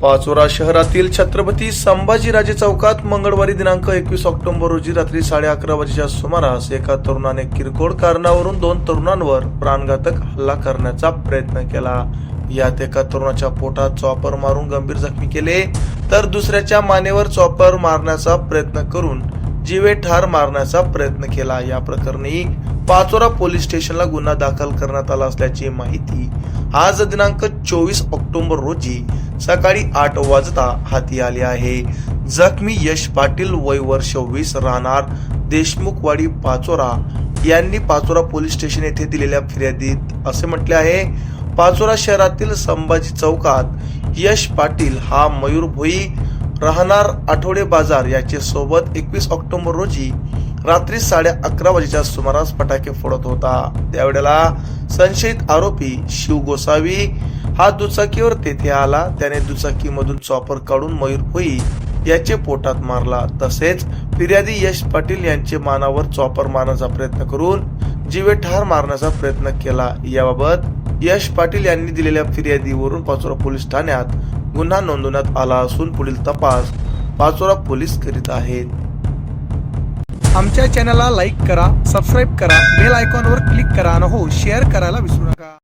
पाचोरा शहरातील छत्रपती संभाजीराजे चौकात मंगळवारी दिनांक एकवीस ऑक्टोबर रोजी रात्री साडे अकरा वाजेच्या सुमारास एका तरुणाने किरकोळ कारणावरून दोन तरुणांवर प्राणघातक हल्ला करण्याचा प्रयत्न केला. यात एका तरुणाच्या पोटात चॉपर मारून गंभीर जखमी केले तर दुसऱ्याच्या मानेवर चॉपर मारण्याचा प्रयत्न करून जीवे ठार मारण्याचा प्रयत्न केला. या प्रकरणी पाचोरा पोलीस स्टेशनला गुन्हा दाखल करण्यात आला असल्याची माहिती आज दिनांक चोवीस ऑक्टोबर रोजी सकाळी आठ वाजता हाती आले आहे. जखमी यश पाटील वय वर्ष वीस राहणार देशमुखवाडी पाचोरा. यांनी पाचोरा पोलीस स्टेशन येथे दिलेल्या फिर्यादीत असे म्हटले आहे पाचोरा शहरातील संभाजी चौकात यश पाटील हा मयूर भोई राहणार आठवडे बाजार याचे सोबत एकवीस ऑक्टोबर रोजी रात्री साडे अकरा वाजेच्या सुमारास फटाके फोडत होता. त्यावेळेला संशयित आरोपी शिव गोसावी हा दुचाकीवर तेथे आला. त्याने दुचाकीमधून चॉपर काढून मयूर होई याचे पोटात मारला. तसेच फिर्यादी यश पाटील यांचे मानावर चॉपर मारण्याचा प्रयत्न करून जीवे ठार मारण्याचा प्रयत्न केला. याबाबत यश पाटील यांनी दिलेल्या फिर्यादीवरून पाचोरा पोलीस ठाण्यात गुन्हा नोंदवण्यात आला असून पुढील तपास पाचोरा पोलीस करीत आहेत. आमच्या चॅनलला लाईक करा सबस्क्राईब करा बेल आयकॉनवर क्लिक करा आणि हो शेअर करायला विसरू नका.